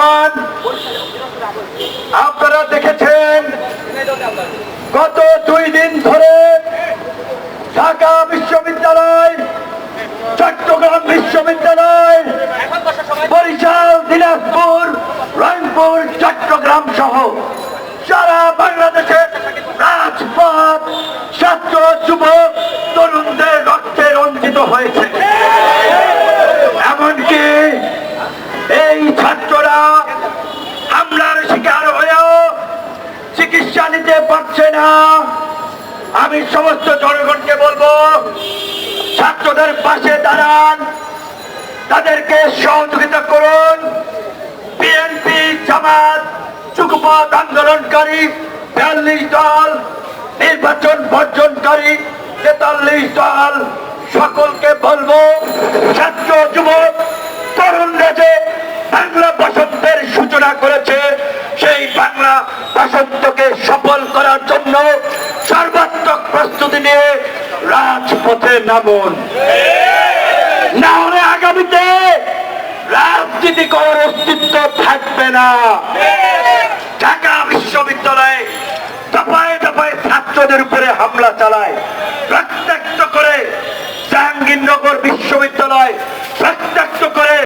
রহমান আপনারা দেখেছেন গত দুই দিন ধরে ঢাকা বিশ্ববিদ্যালয়, চট্টগ্রাম বিশ্ববিদ্যালয়, বরিশাল, দিনাজপুর, রংপুর, চট্টগ্রাম সহ সারা বাংলাদেশের রাজপথ ছাত্র, যুবক, তরুণদের রক্তে রঞ্জিত হয়েছে। পারছে না। আমি সমস্ত জনগণকে বলব, ছাত্রদের পাশে দাঁড়ান। তাদেরকে সহযোগিতা করুন। বিএনপি, জামাত যুগপথ আন্দোলনকারী বিয়াল্লিশ দল, নির্বাচন বর্জনকারী তেতাল্লিশ দল, সকলকে বলব, ছাত্র যুবক তরুণরা যে বাংলা বসন্তের সূচনা করেছে। সেই বাংলা বসন্তকে সফল করার জন্য সর্বাত্মক প্রস্তুতি নিয়ে রাজপথে নামুন। না হলে আগামীতে রাজনীতি করার অস্তিত্ব থাকবে না। ঢাকা বিশ্ববিদ্যালয়ে দফায় দফায় ছাত্রদের উপরে হামলা চালায়।